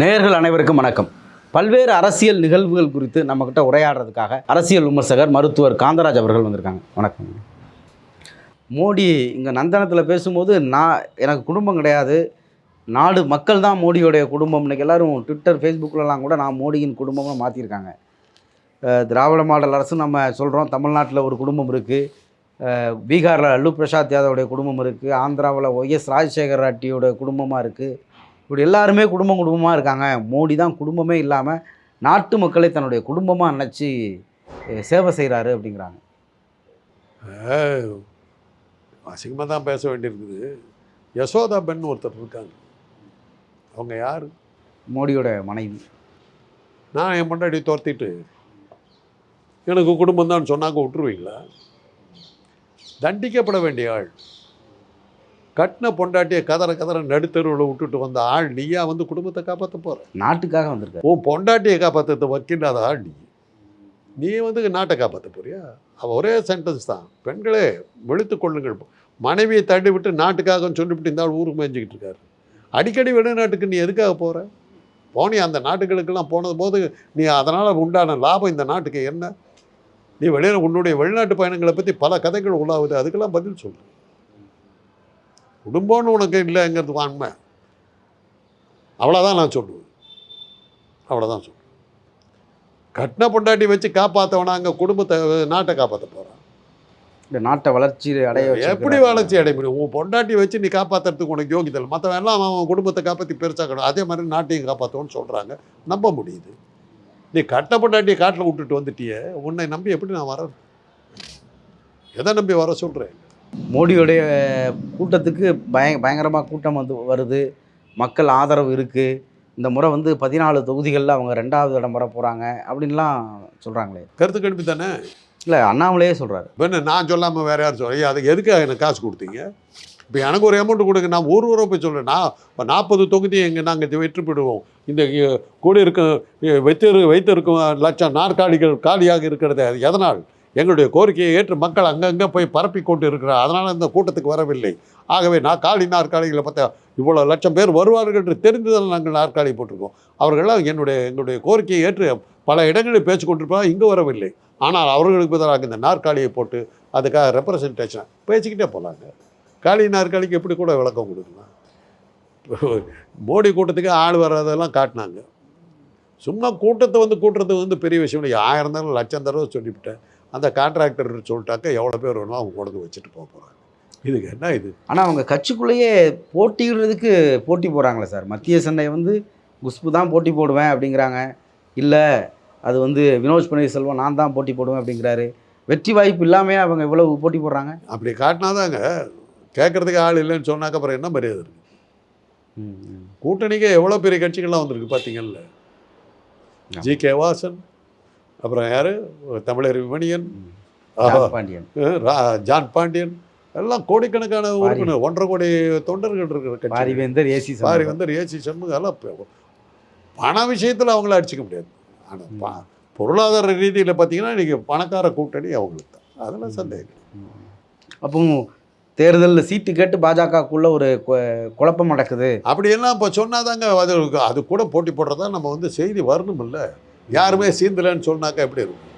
நேயர்கள் அனைவருக்கும் வணக்கம். பல்வேறு அரசியல் நிகழ்வுகள் குறித்து நம்மக்கிட்ட உரையாடுறதுக்காக அரசியல் விமர்சகர் மருத்துவர் காந்தராஜ் அவர்கள் வந்திருக்காங்க. வணக்கம். மோடி இங்கே நந்தனத்தில் பேசும்போது நான் எனக்கு குடும்பம் கிடையாது. நாடு மக்கள் தான் மோடியோடைய குடும்பம். இன்றைக்கி எல்லாரும் ட்விட்டர் ஃபேஸ்புக்கிலலாம் கூட நான் மோடியின் குடும்பமாக மாற்றிருக்காங்க திராவிட மாடல் அரசு நம்ம சொல்கிறோம் தமிழ்நாட்டில் ஒரு குடும்பம் இருக்குது பீகாரில் அல்லு பிரசாத் யாதவுடைய குடும்பம் இருக்குது ஆந்திராவில் ஒய்எஸ் ராஜசேகர் ரெட்டியோட குடும்பமாக இருக்குது இப்படி எல்லாருமே குடும்பம் குடும்பமாக இருக்காங்க. மோடி தான் குடும்பமே இல்லாமல் நாட்டு மக்களை தன்னுடைய குடும்பமாக நினச்சி சேவை செய்கிறாரு அப்படிங்கிறாங்க. அசிங்கமாக தான் பேச வேண்டியிருக்குது. யசோதா பெண் ஒருத்தர் இருக்காங்க. அவங்க யார்? மோடியோட மனைவி. நான் என் பொண்டாட்டி துரத்திட்டு எனக்கு குடும்பம் தான் சொன்னாங்க விட்டுருவீங்களா? தண்டிக்கப்பட வேண்டிய ஆள். கட்டின பொண்டாட்டியை கதற கதற நடுத்தருவில் விட்டுட்டு வந்த ஆள் நீயா வந்து குடும்பத்தை காப்பாற்ற போகிற நாட்டுக்காக வந்திருக்காரு உன் பொண்டாட்டியை காப்பாற்ற வக்கில்லாத ஆள் நீ. நீ வந்து நாட்டை காப்பாற்ற போறியா? அவள் ஒரே சென்டென்ஸ் தான். பெண்களே விழித்து கொள்ளுங்கள். மனைவியை தள்ளி விட்டு நாட்டுக்காகன்னு சொல்லிவிட்டு இந்த ஆள் ஊருக்கு மேய்ஞ்சிக்கிட்டு இருக்காரு. அடிக்கடி வெளிநாட்டுக்கு நீ எதுக்காக போகிற போனி அந்த நாட்டுகளுக்கெல்லாம் போனது போது நீ அதனால் உண்டான லாபம் இந்த நாட்டுக்கு என்ன? நீ வெளியில் உன்னுடைய வெளிநாட்டு பயணங்களை பற்றி பல கதைகள் உலாவுது. அதுக்கெல்லாம் பதில் சொல்லு. குடும்பம்னு உனக்கு இல்லைங்கிறது வாண்மை அவ்வளோதான் நான் சொல்லுவேன். அவ்வளோதான் சொல்லுவேன். கட்டின பொண்டாட்டி வச்சு காப்பாற்றவனா அங்கே குடும்பத்தை நாட்டை காப்பாற்ற போகிறான் இந்த நாட்டை வளர்ச்சி அடைய எப்படி. வளர்ச்சி அடைய முடியும்? உன் பொண்டாட்டி வச்சு நீ காப்பாற்றுறதுக்கு உனக்கு யோகிதல் மற்றவன் எல்லாம் அவன் குடும்பத்தை காப்பாற்றி பெருசாக்கணும் அதே மாதிரி நாட்டையும் காப்பாற்றுவோன்னு சொல்கிறாங்க நம்ப முடியுது. நீ கட்ட பொண்டாட்டியை காட்டில் விட்டுட்டு வந்துட்டியே உன்னை நம்பி எப்படி நான் வர எதை நம்பி வர சொல்கிறேன் மோடியோடைய கூட்டத்துக்கு பய பயங்கரமாக கூட்டம் வந்து வருது. மக்கள் ஆதரவு இருக்குது இந்த முறை வந்து பதினாலு தொகுதிகளில் அவங்க ரெண்டாவது இடம் வர போகிறாங்க அப்படின்லாம் சொல்கிறாங்களே கருத்து கணிப்பு தானே? இல்லை அண்ணாமலையே சொல்கிறாரு இப்போ நான் சொல்லாமல் வேற யாரும் சொல்ல அதுக்கு எதுக்காக எனக்கு காசு கொடுத்தீங்க? இப்போ எனக்கு ஒரு அமௌண்ட் கொடுங்க நான் ஒரு ரூபா போய் சொல்கிறேன் நான் இப்போ நாற்பது தொகுதி எங்கே நாங்கள் வெற்றி பெறுவோம். இந்த கூட இருக்க இ- வைத்திரு வைத்திருக்கும் லட்சம் நாற்காலிகள் காலியாக இருக்கிறது அது எதனால்? எங்களுடைய கோரிக்கையை ஏற்று மக்கள் அங்கங்கே போய் பரப்பி கொண்டு இருக்கிறார் அதனால் இந்த கூட்டத்துக்கு வரவில்லை. ஆகவே நான் காலி நாற்காலிகளை பார்த்தா இவ்வளோ லட்சம் பேர் வருவார்கள் என்று தெரிந்ததால் நாங்கள் நாற்காலி போட்டிருக்கோம். அவர்கள்லாம் என்னுடைய எங்களுடைய கோரிக்கையை ஏற்று பல இடங்களில் பேச்சு கொண்டிருப்பாங்க இங்கே வரவில்லை. ஆனால் அவர்களுக்கு பதிலாக இந்த நாற்காலியை போட்டு அதுக்காக ரெப்ரசன்டேஷன் பேச்சுக்கிட்டே போகலாங்க காலி நாற்காலிக்கு எப்படி கூட விளக்கம் கொடுக்கலாம்? மோடி கூட்டத்துக்கு ஆள் வர்றதெல்லாம் காட்டினாங்க. சும்மா கூட்டத்தை வந்து கூட்டுறது வந்து பெரிய விஷயம் இல்லை. ஆயிரம் தடவை லட்சம் தடவை சொல்லிவிட்டேன். அந்த கான்ட்ராக்டர் சொல்லிட்டாக்க எவ்வளோ பேர் வேணுமோ அவங்க கொண்டு வச்சுட்டு போக போகிறாங்க இதுக்கு என்ன இது? ஆனால் அவங்க கட்சிக்குள்ளேயே போட்டியிடுறதுக்கு போட்டி போகிறாங்களே சார். மத்திய சென்னை வந்து குஷ்பு தான் போட்டி போடுவேன் அப்படிங்கிறாங்க. இல்லை அது வந்து வினோத் பன்னீர்செல்வம் நான் தான் போட்டி போடுவேன் அப்படிங்கிறாரு. வெற்றி வாய்ப்பு இல்லாமே அவங்க இவ்வளவு போட்டி போடுறாங்க? அப்படி காட்டினாதாங்க கேட்குறதுக்கு ஆள் இல்லைன்னு சொன்னாக்க அப்புறம் என்ன மரியாதை இருக்கு? கூட்டணிக்கு எவ்வளோ பெரிய கட்சிகள்லாம் வந்திருக்கு பார்த்தீங்கல்ல ஜி கே வாசன் அப்புறம் யார்? தமிழர் விமணியன் பாண்டியன். ஜான் பாண்டியன். எல்லாம் கோடிக்கணக்கான உறுப்பினர் ஒன்றரை கோடி தொண்டர்கள் இருக்கிற பாரிவேந்தர் ஏசி பாரி வந்து ஏசி சண்முகம் எல்லாம் பண விஷயத்தில் அவங்கள அடிச்சுக்க முடியாது. ஆனால் பொருளாதார ரீதியில் பார்த்தீங்கன்னா இன்றைக்கி பணக்கார கூட்டணி அவங்களுக்கு தான். அதெல்லாம் சந்தேகம். அப்போ தேர்தலில் சீட்டு கேட்டு பாஜகக்குள்ள ஒரு குழப்பம் நடக்குது. அப்படியெல்லாம் இப்போ சொன்னாதாங்க அது அது கூட போட்டி போடுறதா நம்ம வந்து செய்தி வரணும் இல்லை யாருமே சீந்தலைன்னு சொன்னாக்கா எப்படி இருக்கும்?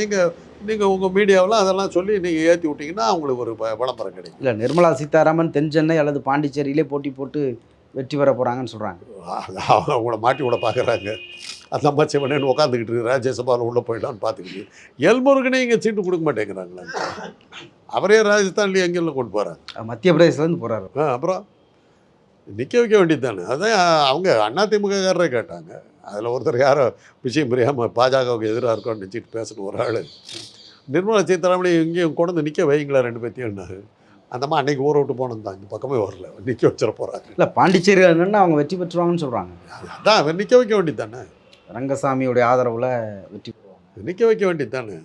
நீங்கள் நீங்கள் உங்கள் மீடியாவெலாம் அதெல்லாம் சொல்லி நீங்கள் ஏற்றி விட்டீங்கன்னா அவங்களுக்கு ஒரு விளம்பரம் கிடைக்கும். இல்லை நிர்மலா சீதாராமன் தென் சென்னை அல்லது பாண்டிச்சேரியிலே போட்டி போட்டு வெற்றி பெற போகிறாங்கன்னு சொல்கிறாங்க அவங்கள மாட்டி விட பார்க்குறாங்க அந்த அம்மா சிவனேன்னு உட்காந்துக்கிட்டு இருக்கு ராஜ்யசபாவில் உள்ளே போயிடலான்னு பார்த்துக்கிட்டு எல்முருகனே இங்கே சீட்டு கொடுக்க மாட்டேங்கிறாங்களா. அவரே ராஜஸ்தான்லேயே எங்கெல்லாம் கொண்டு போகிறாங்க மத்திய பிரதேசத்துலேருந்து போகிறாரு ஆ அப்புறம் நிற்க வைக்க வேண்டியது தானே அதான் அவங்க அதிமுககாரரே கேட்டாங்க. அதில் ஒருத்தர் யாரோ விஷயம் புரியாமல் பாஜகவுக்கு எதிராக இருக்கோன்னு நினச்சிட்டு பேசணும் ஒரு ஆள். நிர்மலா சீதாராமனை இங்கேயும் கொண்டு வந்து நிற்க வைங்களா ரெண்டு பேர்த்தையும் அந்தம்மா அன்னைக்கு ஊரை விட்டு போனது தான் இந்த பக்கமே வரல. நிற்க வச்சிட போகிறாங்க இல்லை பாண்டிச்சேரியில் என்னென்னா அவங்க வெற்றி பெற்றுருவாங்கன்னு சொல்கிறாங்க அதான் நிற்க வைக்க வேண்டியது தானே ரங்கசாமியுடைய ஆதரவில் வெற்றி பெறுவாங்க. நிற்க வைக்க வேண்டியது தானே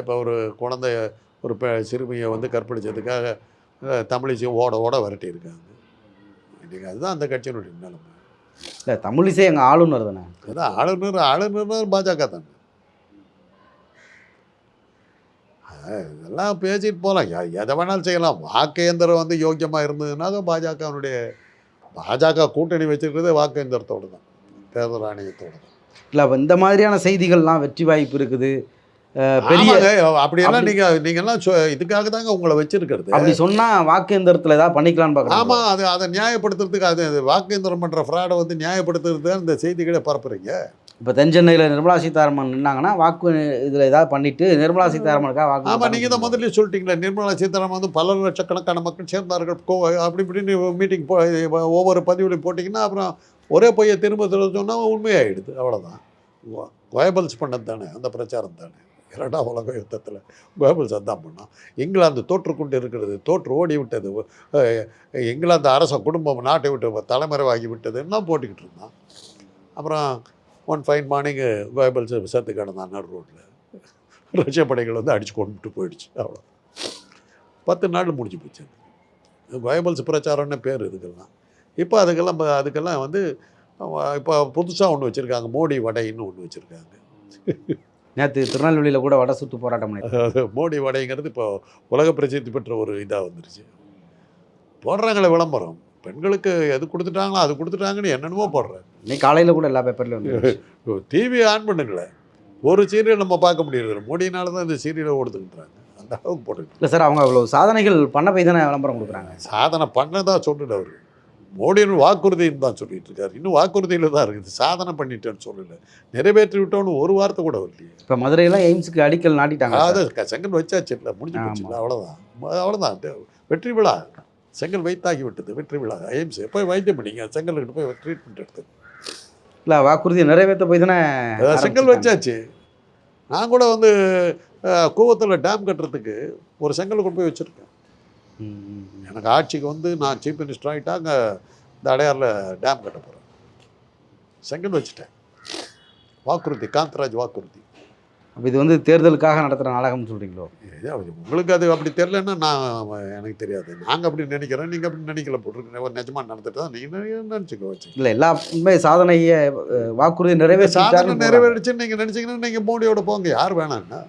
இப்போ ஒரு குழந்தைய ஒரு பெ சிறுமியை வந்து கற்பழிச்சதுக்காக தமிழிசையும் ஓட ஓட விரட்டியிருக்காங்க. இன்றைக்கி அதுதான் அந்த கட்சியினுடைய நிலைமை. இல்லை தமிழிசை எங்கள் ஆளுநர் தானே? அதான் ஆளுநர் ஆளுநர் பாஜக தானே. இதெல்லாம் பேசிட்டு போகலாம் எதை வேணாலும் செய்யலாம். வாக்கேந்திரம் வந்து யோக்கியமாக இருந்ததுனாக்க பாஜகவினுடைய பாஜக கூட்டணி வச்சிருக்கிறதே வாக்கு எந்திரத்தோடு தான். தேர்தல் ஆணையத்தோடு இல்லை இந்த மாதிரியான செய்திகள்லாம் வெற்றி வாய்ப்பு இருக்குது. பெரிய அப்படியெல்லாம் அப்படி- நீங்க நீங்கெல்லாம் சொ- இதுக்காக தாங்க உங்களை வச்சிருக்கிறது. அப்படி சொன்னால் வாக்கு எந்திரத்தில் ஏதாவது பண்ணிக்கலாம்னு பார்க்குறாங்க ஆமா அது அதை நியாயப்படுத்துறதுக்கு அது வாக்கேந்திரம் பண்ற ஃப்ராடை வந்து நியாயப்படுத்துறதுக்கு இந்த செய்திகளை பரப்புறீங்க. இப்போ தென்சென்னையில் நிர்மலா சீதாராமன் நின்னாங்கன்னா வாக்கு இதில் ஏதாவது பண்ணிட்டு நிர்மலா சீதாராமனுக்காக வாக்கு ஆமா நீங்க தான் முதல்ல சொல்லிட்டீங்களே நிர்மலா சீதாராமன் வந்து பல லட்சக்கணக்கான மக்கள் சேர்ந்தார்கள் அப்படி இப்படின்னு மீட்டிங் ஒவ்வொரு பதிவுலையும் போட்டிங்கன்னா அப்புறம் ஒரே பொய்யை திரும்ப திரும்ப சொன்னால் உண்மையாகிடுது அவ்வளோதான் கோயபல்ஸ் பண்ணது தானே அந்த பிரச்சாரம் தானே. இரண்டாம் உலக யுத்தத்தில் கோயபல்ஸ் அதான் பண்ணோம். இங்கிலாந்து தோற்றுக்கொண்டு இருக்கிறது தோற்று ஓடி விட்டது இங்கிலாந்து அரச குடும்பம் நாட்டை விட்டு தலைமறைவாகி விட்டதுன்னா போட்டுக்கிட்டு இருந்தான். அப்புறம் ஒன் ஃபைன் மார்னிங்கு கோயபல்ஸ் செத்து கிடந்தான் நடு ரோட்டில் ரஷ்ய படைகள் வந்து அடித்து கொண்டுட்டு போயிடுச்சு அவ்வளோ பத்து நாள் முடிஞ்சு போச்சு கோயபல்ஸ் பிரச்சாரம்னு பேர் இதுக்கெல்லாம். இப்போ அதுக்கெல்லாம் அதுக்கெல்லாம் வந்து இப்போ புதுசாக ஒன்று வச்சுருக்காங்க. மோடி வடைன்னு ஒன்று வச்சுருக்காங்க. நேற்று திருநெல்வேலியில் கூட வடை சுத்து போராட்டம் பண்ணி மோடி வடைங்கிறது இப்போ உலக பிரசித்தி பெற்ற ஒரு இதாக வந்துருச்சு. போடுறாங்களே விளம்பரம். பெண்களுக்கு எது கொடுத்துட்டாங்களோ அது கொடுத்துட்டாங்கன்னு என்னென்னமோ போடுறாங்க. இன்னைக்கு காலையில் கூட எல்லா பேப்பர்லையும் வந்து டிவி ஆன் பண்ணுங்களேன். ஒரு சீரியல் நம்ம பார்க்க முடியறது மோடினால தான் இந்த சீரியலை ஓடுதுன்றாங்க. அந்த அளவுக்கு போட்டுக்கிட்டு இல்லை சார் அவங்க அவ்வளோ சாதனைகள் பண்ண போய் தானே விளம்பரம் கொடுக்குறாங்க. சாதனை பண்ணதா சொல்லல அவர் மோடியின் வாக்குறுதின்னு தான் சொல்லிட்டு இருக்காரு. இன்னும் வாக்குறுதியில் தான் இருக்குது. சாதனை பண்ணிட்டேன்னு சொல்லல. நிறைவேற்றி விட்டோன்னு ஒரு வார்த்தை கூட வரலையே. இப்போ மதுரையில் எய்ம்ஸுக்கு அடிக்கல் நாட்டிட்டாங்க க- செங்கல் வச்சாச்சு இல்லை முடிஞ்சு போச்சு ஆமா. அவ்வளோதான் அவ்வளோதான் அது வெற்றி விழா. செங்கல் வைத்தாகி விட்டது வெற்றி விழா. எய்ம்ஸ் போய் வைத்தியம் பண்ணிங்க? செங்கல்கிட்ட போய் ட்ரீட்மெண்ட் எடுத்து. இல்லை வாக்குறுதியை நிறைவேற்ற போய் தானே செங்கல். வச்சாச்சு. நான் கூட வந்து கூவத்தில் டேம் கட்டுறதுக்கு ஒரு செங்கல் கொண்டு போய் வச்சுருக்கேன். எனக்கு ஆட்சிக்கு வந்து நான் சீஃப் மினிஸ்டர் ஆகிட்டா அங்கே இந்த அடையாரில் டேம் கட்ட போகிறேன் செங்கல் வச்சுட்டேன். வாக்குறுதி காந்தராஜ் வாக்குறுதி. அப்ப இது வந்து தேர்தலுக்காக நடத்துகிற நாடகம்னு சொல்கிறீங்களோ உங்களுக்கு அது அப்படி தெரிலன்னா நான் எனக்கு தெரியாது. நாங்கள் அப்படி நினைக்கிறோம் நீங்கள் அப்படி நினைக்கல போட்டிருக்கேன் ஒரு நிஜமாக நடந்துட்டு தான் நீங்கள் நினச்சிக்கோ வச்சு இல்லை எல்லா உண்மை சாதனையை வாக்குறுதி சாதனை நிறைவேற்றிட்டாருன்னு நிறைவேறிச்சுன்னு நீங்கள் நினச்சிங்கன்னா நீங்கள் மோடியோட போங்க. யார் வேணான்னா.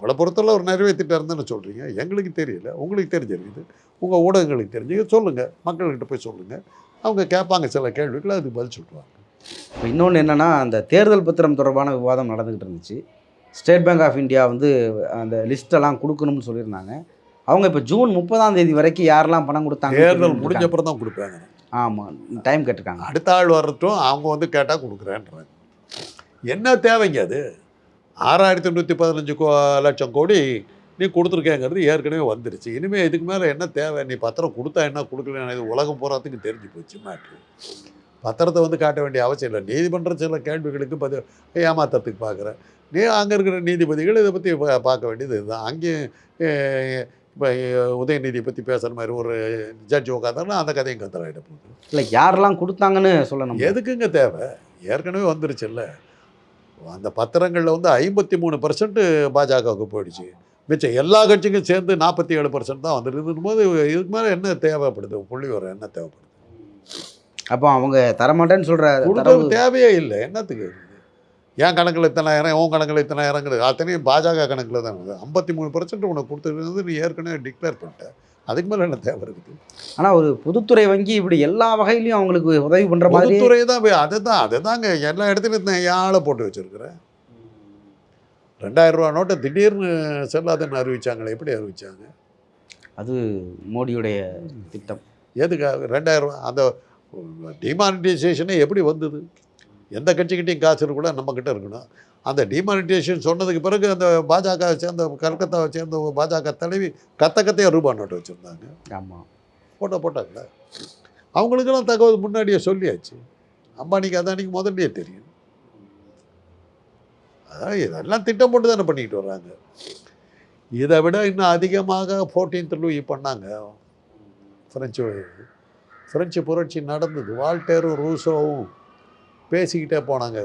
உங்களை பொறுத்தவரை ஒரு நிறைவேற்றிட்டாருன்னு சொல்கிறீங்க எங்களுக்கு தெரியல. உங்களுக்கு தெரிஞ்சிருக்குது. உங்கள் ஊடகங்களுக்கு தெரிஞ்சுக்க சொல்லுங்கள் மக்கள்கிட்ட போய் சொல்லுங்கள் அவங்க கேட்பாங்க சில கேள்விகளை. அதுக்கு பதில் சொல்லுவாங்க. இப்போ இன்னொன்று என்னென்னா அந்த தேர்தல் பத்திரம் தொடர்பான விவாதம் நடந்துக்கிட்டு இருந்துச்சு. ஸ்டேட் பேங்க் ஆஃப் இந்தியா வந்து அந்த லிஸ்ட்டெல்லாம் கொடுக்கணும்னு சொல்லியிருந்தாங்க. அவங்க இப்போ ஜூன் முப்பதாம் தேதி வரைக்கும் யாரெல்லாம் பணம் கொடுத்தாங்க தேர்தல் முடிஞ்ச அப்புறம் தான் கொடுப்பாங்க. ஆமாம் டைம் கேட்டிருக்காங்க. அடுத்த ஆள் வரட்டும். அவங்க வந்து கேட்டால் கொடுக்குறேன்றாங்க. என்ன தேவைங்க அது? ஆறாயிரத்தி நூற்றி பதினஞ்சு கோ லட்சம் கோடி நீ கொடுத்துருக்கேங்கிறது ஏற்கனவே வந்துருச்சு. இனிமேல் இதுக்கு மேலே என்ன தேவை? நீ பத்திரம் கொடுத்தா என்ன கொடுக்கல இது உலகம் போகிறதுக்கு தெரிஞ்சு போச்சு மேட்ரு பத்திரத்தை வந்து காட்ட வேண்டிய அவசியம் இல்லை. நீதிமன்ற சில கேள்விகளுக்கு பதில் ஏமாத்தத்துக்கு பார்க்குறேன் நீ அங்கே இருக்கிற நீதிபதிகள் இதை பற்றி பார்க்க வேண்டியது இதுதான். அங்கேயும் இப்போ உதயநிதியை பற்றி பேசுகிற மாதிரி ஒரு ஜட்ஜ் உட்காந்தாலும் அந்த கதையும் கத்தலாயிட போகுது. இல்லை யாரெல்லாம் கொடுத்தாங்கன்னு சொல்லணும். எதுக்குங்க தேவை? ஏற்கனவே வந்துருச்சுல்ல அந்த பத்திரங்களில் வந்து ஐம்பத்தி மூணு பர்சன்ட் பாஜகவுக்கு போயிடுச்சு. மிச்சம் எல்லா கட்சிக்கும் சேர்ந்து நாற்பத்தி ஏழு பர்சன்ட் தான் வந்துருக்குதுன்னு போது இதுக்கு மேலே என்ன தேவைப்படுது? புள்ளி வர என்ன தேவைப்படுது? அப்போ அவங்க தரமாட்டேன்னு சொல்கிற தேவையே இல்லை. என்னத்துக்கு? என் கணக்கில் இத்தனாயிரம் உன் கணக்கில் இத்தனாயிரங்கிறது அத்தனையும் பாஜக கணக்கில் தான் இருக்குது. ஐம்பத்தி மூணு பர்சன்ட் உனக்கு கொடுத்துருக்கிறது நீ ஏற்கனவே டிக்ளேர் பண்ணிட்ட. அதுக்கு மேலே என்ன தேவை இருக்குது? ஆனால் ஒரு பொதுத்துறை வங்கி இப்படி எல்லா வகையிலையும் அவங்களுக்கு உதவி பண்ணுற மாதிரி பொதுத்துறை தான் அதை தான் அதை தாங்க. எல்லா இடத்துலையும் நான் ஆளை போட்டு வச்சுருக்கிறேன் ரெண்டாயிரம் ரூபா நோட்டை திடீர்னு செல்லாதுன்னு அறிவிச்சாங்களே எப்படி அறிவிச்சாங்க? அது மோடியுடைய திட்டம். எதுக்காக? ரெண்டாயிரம் ரூபா அந்த டிமானிட்டைசேஷனே எப்படி வந்தது? எந்த கட்சிக்கிட்டையும் காசு கூட நம்மக்கிட்ட இருக்கணும். அந்த டிமானிட்டைசேஷன் சொன்னதுக்கு பிறகு அந்த பாஜக சேர்ந்த கல்கத்தாவை சேர்ந்த பாஜக தலைவி கத்த கத்தையாக ரூபா நோட்டு வச்சுருந்தாங்க. ஆமாம் போட்டோ போட்டாங்களே? அவங்களுக்கெல்லாம் தகவல் முன்னாடியே சொல்லியாச்சு. அம்பானிக்கு அதானிக்கு முதல்லயே தெரியும். அதான் இதெல்லாம் திட்டம் போட்டு தானே பண்ணிக்கிட்டு வர்றாங்க. இதை விட இன்னும் அதிகமாக ஃபோர்டீன்த் லூயி பண்ணாங்க. ஃப்ரெஞ்சு ஃப்ரெஞ்சு புரட்சி நடந்தது. வால்டேரும் ரூசோவும். பேசிக்கிட்டே போனாங்க.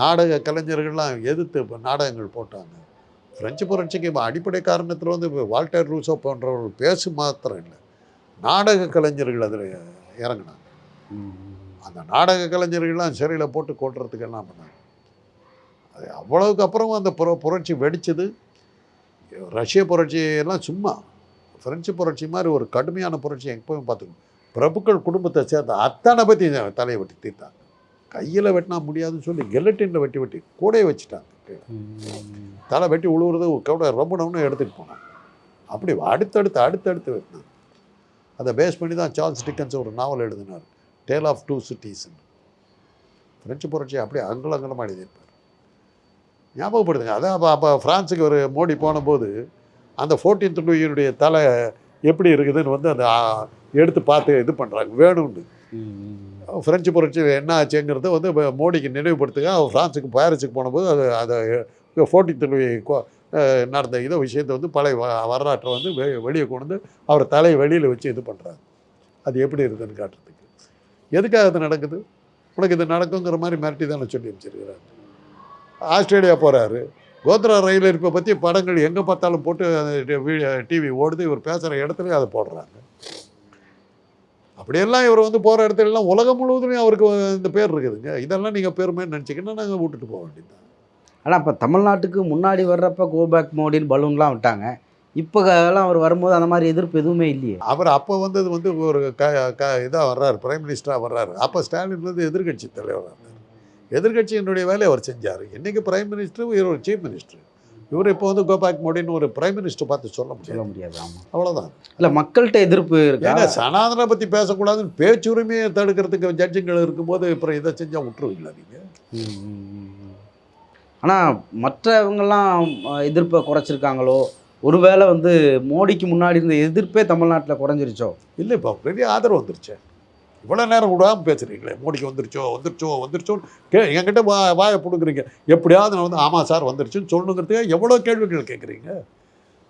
நாடக கலைஞர்கள்லாம் எதிர்த்து இப்ப நாடகங்கள் போட்டாங்க. ஃப்ரெஞ்சு புரட்சிக்கு அடிப்படை காரணத்தில் வந்து வால்டேர் ரூசோ போன்றவர்கள் பேசு மாத்திரம் இல்லை. நாடக கலைஞர்கள் அதில் இறங்கினாங்க. அந்த நாடக கலைஞர்கள்லாம் சிறையில் போட்டு கொட்டுறதுக்கு எல்லாம் பண்ணாங்க. அது அவ்வளவுக்கு அப்புறம் அந்த புர புரட்சி வெடிச்சது. ரஷ்ய புரட்சி எல்லாம் சும்மா. பிரெஞ்சு புரட்சி மாதிரி ஒரு கடுமையான புரட்சி எப்பவும் பார்த்துக்கணும். பிரபுக்கள் குடும்பத்தை சேர்ந்த அத்தனை பற்றி தலையை வெட்டி தீர்த்தாங்க. கையில் வெட்டினா முடியாதுன்னு சொல்லி கெல்லட்டினில் வெட்டி வெட்டி கூடையை வச்சுட்டாங்க. தலை வெட்டி உழுவுறது கூட ரொம்பணும்னு எடுத்துகிட்டு போனாங்க. அப்படி அடுத்தடுத்து அடுத்தடுத்து வெட்டினான் அதை பேஸ் பண்ணி தான் சார்ல்ஸ் டிக்கன்ஸ் ஒரு நாவல் எழுதினார். டேல் ஆஃப் டூ சிட்டிஸ்ன்னு. ஃப்ரெஞ்சு புரட்சி அப்படியே அங்குலம் அங்குலமாக எழுதியிருப்பார். ஞாபகப்படுத்துங்க அதான் அப்போ அப்போ ஃப்ரான்ஸுக்கு ஒரு மோடி போனபோது அந்த ஃபோர்டீன்த் லூயினுடைய தலை எப்படி இருக்குதுன்னு வந்து அந்த எடுத்து பார்த்து இது பண்ணுறாங்க வேணும்னு. ஃப்ரெஞ்சு புரட்சி என்ன ஆச்சுங்கிறத வந்து மோடிக்கு நினைவுபடுத்துங்க. அவர் ஃப்ரான்ஸுக்கு பாரிஸுக்கு போனபோது அது அதை ஃபோர்ட்டி த்ரீ கோ- நடந்த இதை விஷயத்தை வந்து பழைய வ- வரலாற்றை வந்து வெ வெளியே கொண்டு வந்து அவர் தலையை வெளியில் வச்சு இது பண்ணுறாங்க அது எப்படி இருக்குதுன்னு காட்டுறதுக்கு. எதுக்காக அது நடக்குது? உனக்கு இது நடக்குங்கிற மாதிரி மிரட்டி தானே சொல்லி வச்சிருக்கிறாரு ஆஸ்திரேலியா போகிறாரு கோத்ரா ரயில் இருப்பை பற்றி படங்கள் எங்கே பார்த்தாலும் போட்டு டிவி ஓடுது. இவர் பேசுகிற இடத்துல அதை போடுறாங்க. அப்படியெல்லாம் இவர் வந்து போகிற இடத்துல எல்லாம் உலகம் முழுவதுலையும் அவருக்கு இந்த பேர் இருக்குதுங்க. இதெல்லாம் நீங்கள் பெருமைன்னு நினச்சிங்கன்னா நாங்கள் விட்டுட்டு போக வேண்டியது ஆனால் இப்போ தமிழ்நாட்டுக்கு முன்னாடி வர்றப்ப கோபேக் மோடின்னு பலூன்லாம் விட்டாங்க. இப்போ எல்லாம் அவர் வரும்போது அந்த மாதிரி எதிர்ப்பு எதுவுமே இல்லையே. அவர் அப்போ வந்தது வந்து ஒரு க க இதாக வர்றாரு பிரைம் மினிஸ்டராக வர்றாரு. அப்போ ஸ்டாலின் வந்து எதிர்க்கட்சி தலைவராக இருந்தார். எதிர்க்கட்சியினுடைய வேலையை அவர் செஞ்சார். இன்றைக்கி பிரைம் மினிஸ்டர் இவர் சீஃப் மினிஸ்டர் இவர் இப்போ வந்து கோபாக் மோடின்னு ஒரு பிரைம் மினிஸ்டர் பார்த்து சொல்ல சொல்ல முடியாது ஆமாம் அவ்வளோதான் இல்லை மக்கள்கிட்ட எதிர்ப்பு இருக்கா? ஏங்க சனாதனை பற்றி பேசக்கூடாதுன்னு பேச்சுரிமையை தடுக்கிறதுக்கு ஜட்ஜுங்கள் இருக்கும்போது அப்புறம் இதை செஞ்சால் விட்டுருவீங்களா நீங்கள் ஆனால் மற்றவங்கெல்லாம் அஹ், எதிர்ப்பை குறைச்சிருக்காங்களோ? ஒருவேளை வந்து மோடிக்கு முன்னாடி இருந்த எதிர்ப்பே தமிழ்நாட்டில் குறைஞ்சிருச்சோ? இல்லை இப்போ பெரிய ஆதரவு வந்துருச்சே. இவ்வளோ நேரம் விடாமல் பேசுகிறீங்களே மோடிக்கு வந்துருச்சோ? வந்துருச்சோ? வந்துருச்சோன்னு கே என்கிட்ட வா வாயை பிடுங்குறீங்க. எப்படியாவது நான் வந்து ஆமாம் சார் வந்துருச்சுன்னு சொல்லணுங்கிறதுக்கு எவ்வளோ கேள்விகள் கேட்குறீங்க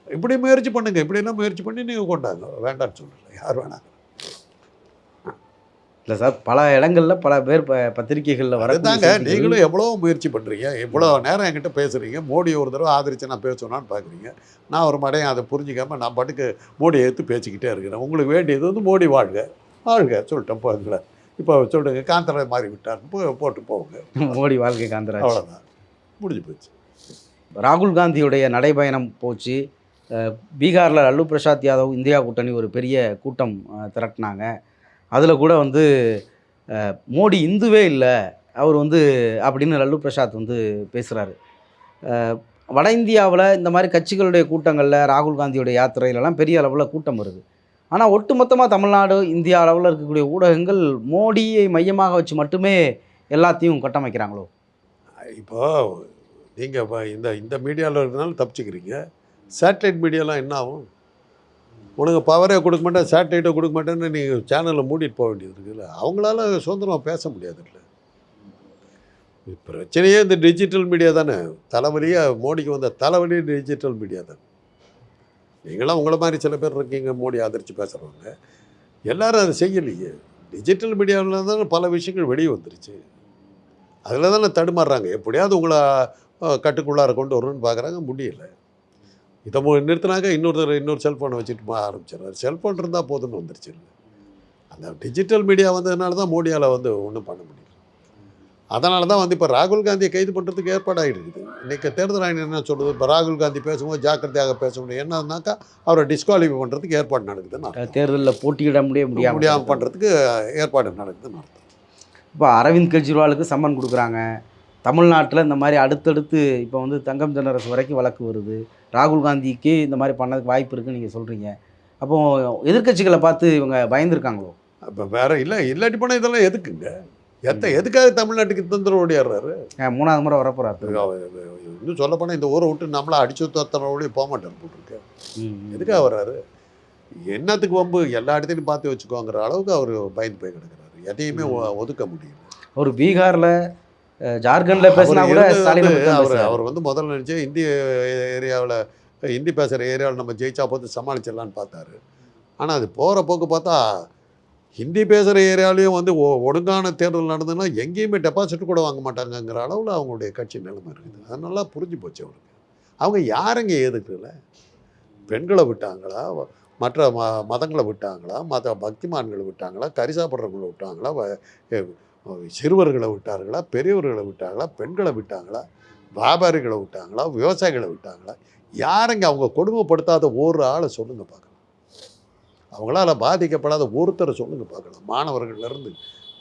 இப்படி முயற்சி பண்ணுங்க. இப்படியெல்லாம் முயற்சி பண்ணி நீங்கள் கொண்டாங்க. வேண்டாம்னு சொல்லல. யார் வேணாம் இல்லை சார் பல இடங்களில் பல பேர் ப பத்திரிகைகளில் அதுதாங்க. வர நீங்களும் எவ்வளோ முயற்சி பண்ணுறீங்க இவ்வளோ நேரம் என்கிட்ட பேசுகிறீங்க மோடி ஒரு தடவை ஆதரித்து நான் பேசணும்னு பார்க்குறீங்க நான் ஒரு மடையும் அதை புரிஞ்சிக்காம நான் பாட்டுக்கு மோடியை எடுத்து பேசிக்கிட்டே இருக்கிறேன். உங்களுக்கு வேண்டியது வந்து மோடி வாழ்க. வாழ்க சொல்லிட்டேன் போங்கள இப்போ சொல்லுங்க காந்தரை மாறி விட்டார் போட்டு போங்க மோடி வாழ்க்கை காந்தராஜ். அவ்வளோதான் முடிஞ்சு போச்சு. ராகுல் காந்தியுடைய நடைபயணம் போச்சு. பீகாரில் லல்லு பிரசாத் யாதவ் இந்தியா கூட்டணி ஒரு பெரிய கூட்டம் திரட்டினாங்க. அதில் கூட வந்து மோடி இந்துவே இல்லை அவர் வந்து அப்படின்னு லல்லு பிரசாத் வந்து பேசுகிறாரு வட இந்தியாவில் இந்த மாதிரி கட்சிகளுடைய கூட்டங்களில் ராகுல் காந்தியுடைய யாத்திரையிலலாம் பெரிய அளவில் கூட்டம் வருது. ஆனால் ஒட்டுமொத்தமாக தமிழ்நாடு இந்தியா அளவில் இருக்கக்கூடிய ஊடகங்கள் மோடியை மையமாக வச்சு மட்டுமே எல்லாத்தையும் கட்டமைக்கிறாங்களோ? இப்போ நீங்கள் இப்போ இந்த இந்த மீடியாவில் இருக்கிறனால தப்பிச்சுக்கிறீங்க. சேட்டலைட் மீடியாலாம் என்ன ஆகும்? உனக்கு பவரே கொடுக்க மாட்டேன் சேட்டலைட்டை கொடுக்க மாட்டேன்னு நீங்கள் சேனலில் மூடிட்டு போக வேண்டியது இருக்குல்ல. அவங்களால சுதந்திரமாக பேச முடியாது இல்லை. பிரச்சனையே இந்த டிஜிட்டல் மீடியா தானே. தலைவலியாக மோடிக்கு வந்த தலைவலி டிஜிட்டல் மீடியா தானே. நீங்களாம் உங்களை மாதிரி சில பேர் இருக்கீங்க மோடி ஆதரித்து பேசுகிறவங்க எல்லாரும் அதை செய்யலையே. டிஜிட்டல் மீடியாவில் தான் பல விஷயங்கள் வெளியே வந்துருச்சு. அதில் தானே தடுமாறுறாங்க. எப்படியாவது உங்களை கட்டுக்குள்ளார கொண்டு வரணும்னு பார்க்குறாங்க முடியலை. இதை மு- நிறுத்தினாக்க இன்னொருத்தர் இன்னொரு செல்ஃபோனை வச்சுட்டு மா- ஆரம்பிச்சிடுறாரு. செல்ஃபோன் இருந்தால் போதும்னு வந்துருச்சு. இல்லை அந்த டிஜிட்டல் மீடியா வந்ததுனால தான் மோடியால் வந்து ஒன்றும் பண்ண முடியல. அதனால தான் வந்து இப்போ ராகுல் காந்தியை கைது பண்ணுறதுக்கு ஏற்பாடாகிட்டு இருக்குது இன்றைக்கி தேர்தல் ஆணையம் என்ன சொல்கிறது இப்போ ராகுல் காந்தி பேசும்போது ஜாக்கிரதையாக பேச முடியும். என்னன்னாக்கா அவரை டிஸ்குவாலிஃபை பண்ணுறதுக்கு ஏற்பாடு நடக்குதுன்னு. தேர்தலில் போட்டியிட முடிய முடியாமல் முடியாமல் பண்ணுறதுக்கு ஏற்பாடு நடக்குதுன்னு அர்த்தம். இப்போ அரவிந்த் கெஜ்ரிவாலுக்கு சம்மன் கொடுக்குறாங்க. தமிழ்நாட்டில் இந்த மாதிரி அடுத்தடுத்து இப்போ வந்து தங்கம் தென்னரசு வரைக்கும் வழக்கு வருது. ராகுல் காந்திக்கு இந்த மாதிரி பண்ணதுக்கு வாய்ப்பு இருக்குன்னு நீங்கள் சொல்கிறீங்க அப்போ எதிர்க்கட்சிகளை பார்த்து இவங்க பயந்துருக்காங்களோ? இப்போ வேற இல்லை இல்லாட்டி போனால் இதெல்லாம் எதுக்குங்க? எத்த எதுக்காக தமிழ்நாட்டுக்கு தொந்தரவு ஓடியாடுறாரு? அஹ் மூணாவது முறை வரப்போகிறாரு இன்னும் சொல்ல போனால் இந்த ஊரை விட்டு நம்மளை அடிச்சு தத்தனோடய போக மாட்டார் போட்டிருக்கு. எதுக்காக வர்றாரு? என்னத்துக்கு வம்பு? எல்லா இடத்துலையும் பார்த்து வச்சுக்கோங்கிற அளவுக்கு அவர் பயந்து போய் கிடக்குறாரு. எதையுமே ஒதுக்க முடியல. ஒரு பீகாரில் ஜார்க்கண்டில் பேசினா கூட அவர். அவர் வந்து முதல்ல நினச்சி இந்திய ஏரியாவில் ஹிந்தி பேசுகிற ஏரியாவில் நம்ம ஜெயிச்சா பார்த்து சமாளிச்சிடலான்னு பார்த்தாரு. ஆனால் அது போகிற போக்கு பார்த்தா ஹிந்தி பேசுகிற ஏரியாலையும் வந்து ஒ- ஒழுங்கான தேர்தல் நடந்ததுன்னா எங்கேயுமே டெபாசிட் கூட வாங்க மாட்டாங்கங்கிற அளவில் அவங்களுடைய கட்சி நிலைமை இருக்குது. அது நல்லா புரிஞ்சு போச்சு அவருக்கு அவங்க யாருங்க எதுக்குல பெண்களை விட்டாங்களா? மற்ற ம மதங்களை விட்டாங்களா? மத பக்திமான்களை விட்டாங்களா? கறி சாப்பிட்றவங்களை விட்டாங்களா? வ- சிறுவர்களை விட்டார்களா? பெரியவர்களை விட்டாங்களா பெண்களை விட்டாங்களா? வியாபாரிகளை விட்டாங்களா? விவசாயிகளை விட்டாங்களா? யாருங்க அவங்க கொடுமைப்படுத்தாத ஒரு ஆளை சொல்லுங்கள் பார்க்கலாம். அவங்களால பாதிக்கப்படாத ஒருத்தரை சொல்லுங்க பார்க்கலாம். மாணவர்கள்லேருந்து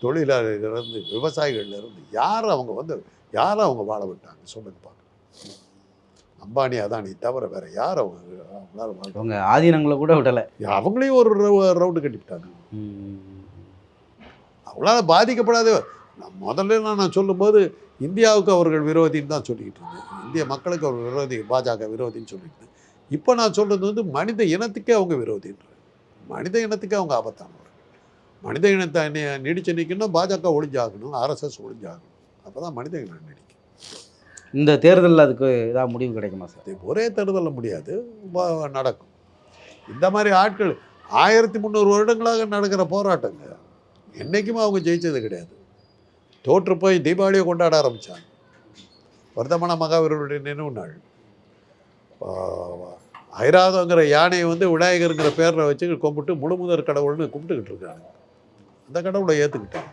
தொழிலாளர்கள்லேருந்து விவசாயிகள்லேருந்து யார் அவங்க வந்து யாரை அவங்க வாழ விட்டாங்க? சொல்லுங்க பார்க்கலாம். அம்பானி அதானி தவிர வேற யார் அவங்க அவங்களால அவங்க ஆதீனங்களை கூட விடலை. அவங்களையும் ஒரு ரவு- ரவுண்டு கட்டிவிட்டாங்க. அவங்களால பாதிக்கப்படாத நான் முதல்ல நான் சொல்லும்போது இந்தியாவுக்கு அவர்கள் விரோதின்னு தான் சொல்லிக்கிட்டு இருந்தேன். இந்திய மக்களுக்கு அவர் விரோதி பாஜக விரோதின்னு சொல்லிட்டு இருந்தேன். இப்போ நான் சொல்கிறது வந்து மனித இனத்துக்கே அவங்க விரோதின்ற மனித இனத்துக்கே அவங்க ஆபத்தானவர். மனித இனத்தை நீடிச்சு நிற்கணும் பாஜக ஒழிஞ்சாகணும் ஆர்எஸ்எஸ் ஒழிஞ்சாகணும் அப்போ தான் மனித இனம் நீடிக்கும். இந்த தேர்தலில் அதுக்கு ஏதாவது முடிவு கிடைக்குமா சார்? ஒரே தேர்தலில் முடியாது நடக்கும். இந்த மாதிரி ஆட்கள் ஆயிரத்தி முந்நூறு வருடங்களாக நடக்கிற போராட்டங்க என்றைக்குமே அவங்க ஜெயிச்சது கிடையாது. தோற்று போய் தீபாவளியை கொண்டாட ஆரம்பித்தாங்க வர்த்தமான மகாவீரருடைய நினைவு நாள். ஐராதங்கிற யானையை வந்து விநாயகருங்கிற பேரில் வச்சு கும்பிட்டு முழுமுதற் கடவுள்னு கும்பிட்டுக்கிட்டு இருக்காங்க. அந்த கடவுளை ஏற்றுக்கிட்டாங்க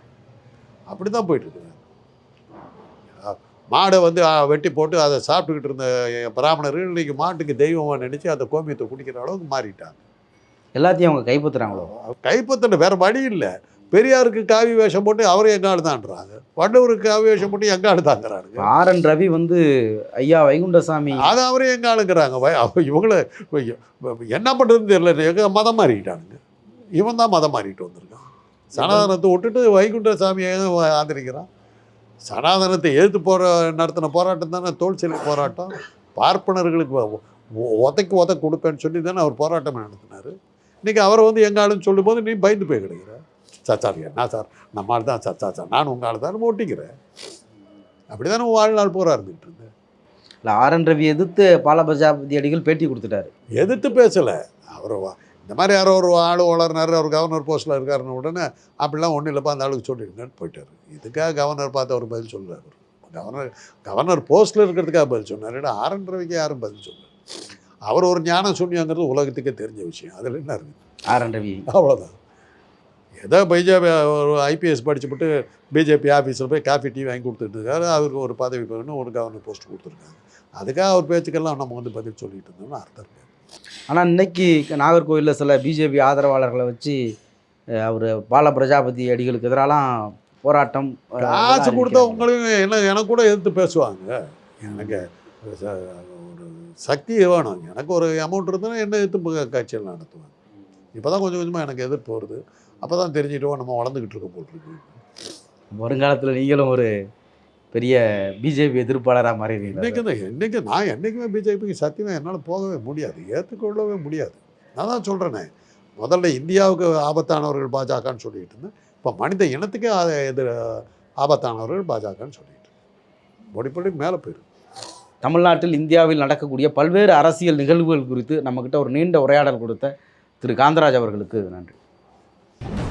அப்படி தான் போயிட்டுருக்குங்க மாடை வந்து வெட்டி போட்டு அதை சாப்பிட்டுக்கிட்டு இருந்த பிராமணர்கள் இன்னைக்கு மாட்டுக்கு தெய்வமாக நினச்சி அந்த கோமியத்தை குடிக்கிற அளவுக்கு மாறிட்டாங்க. எல்லாத்தையும் அவங்க கைப்பற்றுறாங்களோ? கைப்பற்றின வேற வழி இல்லை. பெரியாருக்கு காவி வேஷம் போட்டு அவரும் எங்க ஆளுதான்றாங்க வண்டவருக்கு காவி வேஷம் போட்டு எங்க ஆளுதாங்கிறானுங்க ஆர் என் ரவி வந்து ஐயா வைகுண்டசாமி. அது அவரே எங்க ஆளுங்கிறாங்க வய- அவ- இவங்கள என்ன பண்ணுறதுன்னு தெரியல. எங்க மதம் மாறிட்டானுங்க. இவன் தான் மதம் மாறிட்டு வந்திருக்கான். சனாதனத்தை விட்டுட்டு வைகுண்ட சாமியை ஆதரிக்கிறான். சனாதனத்தை எதிர்த்து போற நடத்தின போராட்டம் தானே தோல் சிலை போராட்டம். பார்ப்பனர்களுக்கு உதைக்கு உதை கொடுப்பேன்னு சொல்லி தானே அவர் போராட்டம் நடத்தினார். இன்னைக்கு அவரை வந்து எங்க ஆளுன்னு சொல்லும்போது நீ பயந்து போய் கிடக்குற. சார் சார் என்ன சார் நம்ம ஆள் தான் சார் சார் சார் நான் உங்கள் ஆள் தான் ஓட்டிக்கிறேன். அப்படி தானே வாழ்நாள் பூரா இருந்துகிட்டு இருந்தேன் இல்லை ஆர் என் ரவி எதிர்த்து பால பிரஜாபதி அடிகள் பேட்டி கொடுத்துட்டாரு. எதிர்த்து பேசலை. அவர் இந்த மாதிரி யாரோ ஒரு ஆள் வளர்னாரு அவர் கவர்னர் போஸ்ட்டில் இருக்காருன்னு உடனே அப்படிலாம் ஒன்றும் இல்லைப்பா அந்த ஆளுக்கு சொல்லிருங்கன்னு போயிட்டார். இதுக்காக கவர்னர் பார்த்து அவர் பதில் சொல்றாரு. கவர்னர் கவர்னர் போஸ்ட்டில் இருக்கிறதுக்காக பதில் சொன்னார். ஆரன் ரவிக்கு யாரும் பதில் சொல்லல. அவர் ஒரு ஞான சூன்யங்கிறது உலகத்துக்கே தெரிஞ்ச விஷயம். அதில் என்ன இருக்குது ஆர் என் ரவி. அவ்வளோதான் ஏதோ பிஜேபி ஒரு ஐபிஎஸ் படிச்சுப்புட்டு பிஜேபி ஆஃபீஸில் போய் காஃபி டீ வாங்கி கொடுத்துட்டு இருக்காரு அவருக்கு ஒரு பதவி வேணும் ஒரு கவர்னர் போஸ்ட் கொடுத்துருக்காங்க அதுக்காக அவர் பேச்சுக்கெல்லாம் நம்ம வந்து பதில் சொல்லிட்டு இருந்தோம்னு அர்த்தம் இருக்கு. ஆனால் இன்னைக்கு நாகர்கோவிலில் சில பிஜேபி ஆதரவாளர்களை வச்சு அவர் பால பிரஜாபதி அடிகளுக்கு எதிராலாம் போராட்டம் காசு கொடுத்தா. உங்களையும் என்ன எனக்கு கூட எதிர்த்து பேசுவாங்க. எனக்கு ஒரு சக்தி வேணும். எனக்கு ஒரு அமௌண்ட் இருந்ததுன்னா என்ன எதிர்த்து காட்சியில் நடத்துவேன் இப்போ தான் கொஞ்சம் கொஞ்சமாக எனக்கு எதிர்ப்பு வருது. அப்போ தான் தெரிஞ்சுட்டோம் நம்ம வளர்ந்துக்கிட்டு இருக்க. போட்டிருக்கு வருங்காலத்தில் நீங்களும் ஒரு பெரிய பிஜேபி எதிர்ப்பாளராக மாறிடுவீங்க. இன்னைக்கு தான் இன்னைக்கு நான் என்றைக்குமே பிஜேபிக்கு சத்தியமாக என்னால் போகவே முடியாது ஏற்றுக்கொள்ளவே முடியாது. நான் தான் சொல்கிறேனே முதல்ல இந்தியாவுக்கு ஆபத்தானவர்கள் பாஜகன்னு சொல்லிட்டு இருந்தேன். இப்போ மனித இனத்துக்கே எதிர் ஆபத்தானவர்கள் பாஜகன்னு சொல்லிட்டு. படிப்படி மேலே போயிருக்கு தமிழ்நாட்டில் இந்தியாவில் நடக்கக்கூடிய பல்வேறு அரசியல் நிகழ்வுகள் குறித்து நம்மக்கிட்ட ஒரு நீண்ட உரையாடல் கொடுத்த திரு காந்தராஜ் அவர்களுக்கு நன்றி. Thank you.